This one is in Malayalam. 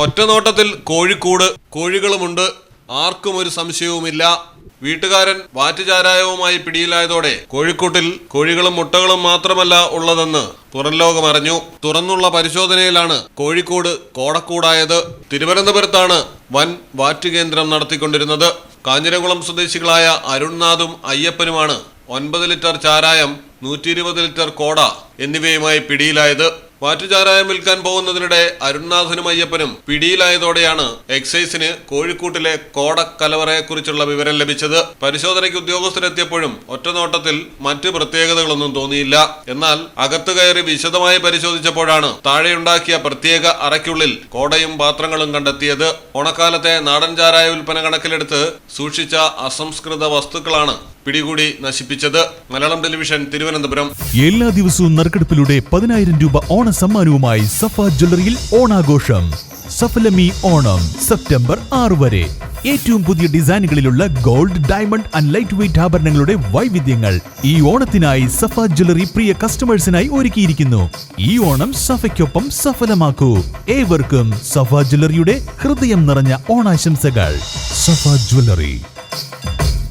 ഒറ്റനോട്ടത്തിൽ കോഴിക്കൂട് കോഴികളുമുണ്ട്. ആർക്കും ഒരു സംശയവുമില്ല. വീട്ടുകാരൻ വാറ്റുചാരായവുമായി പിടിയിലായതോടെ കോഴിക്കൂട്ടിൽ കോഴികളും മുട്ടകളും മാത്രമല്ല ഉള്ളതെന്ന് പുറംലോകം അറിഞ്ഞു. തുറന്നുള്ള പരിശോധനയിലാണ് കോഴിക്കോട് കോടക്കൂടായത്. തിരുവനന്തപുരത്താണ് വൻ വാറ്റുകേന്ദ്രം നടത്തിക്കൊണ്ടിരുന്നത്. കാഞ്ഞിരകുളം സ്വദേശികളായ അരുൺനാഥും അയ്യപ്പനുമാണ് ഒൻപത് ലിറ്റർ ചാരായം നൂറ്റി ലിറ്റർ കോട എന്നിവയുമായി പിടിയിലായത്. വാറ്റുചാരായം വിൽക്കാൻ പോകുന്നതിനിടെ അരുൺനാഥനും അയ്യപ്പനും പിടിയിലായതോടെയാണ് എക്സൈസിന് കോഴിക്കൂട്ടിലെ കോടക്കലവറയെക്കുറിച്ചുള്ള വിവരം ലഭിച്ചത്. പരിശോധനയ്ക്ക് ഉദ്യോഗസ്ഥരെത്തിയപ്പോഴും ഒറ്റനോട്ടത്തിൽ മറ്റ് പ്രത്യേകതകളൊന്നും തോന്നിയില്ല. എന്നാൽ അകത്തു കയറി വിശദമായി പരിശോധിച്ചപ്പോഴാണ് താഴെയുണ്ടാക്കിയ പ്രത്യേക അറയ്ക്കുള്ളിൽ കോടയും പാത്രങ്ങളും കണ്ടെത്തിയത്. ഓണക്കാലത്തെ നാടൻ ചാരായ വിൽപ്പന കണക്കിലെടുത്ത് സൂക്ഷിച്ച അസംസ്കൃത വസ്തുക്കളാണ് പിടികൂടി നശിപ്പിച്ചത് മലയാളം ടെലിവിഷൻ തിരുവനന്തപുരം. എല്ലാ ദിവസവും നറുക്കെടുപ്പിലൂടെ പതിനായിരം രൂപ ഓണ സമ്മാനവുമായി സഫ ജ്വല്ലറിയിൽ ഓണാഘോഷം. സഫലമി ഓണം സെപ്റ്റംബർ ആറ് വരെ. ഏറ്റവും പുതിയ ഡിസൈനുകളിലുള്ള gold diamond and light weight ആഭരണങ്ങളുടെ വൈവിധ്യങ്ങൾ ഈ ഓണത്തിനായി സഫ ജ്വല്ലറി പ്രിയ കസ്റ്റമേഴ്സിനായി ഒരുക്കിയിരിക്കുന്നു. ഈ ഓണം സഫയ്ക്കൊപ്പം സഫലമാക്കൂ. ഏവർക്കും സഫ ജ്വല്ലറിയുടെ ഹൃദയം നിറഞ്ഞ ഓണാശംസകൾ. സഫ ജ്വല്ലറി.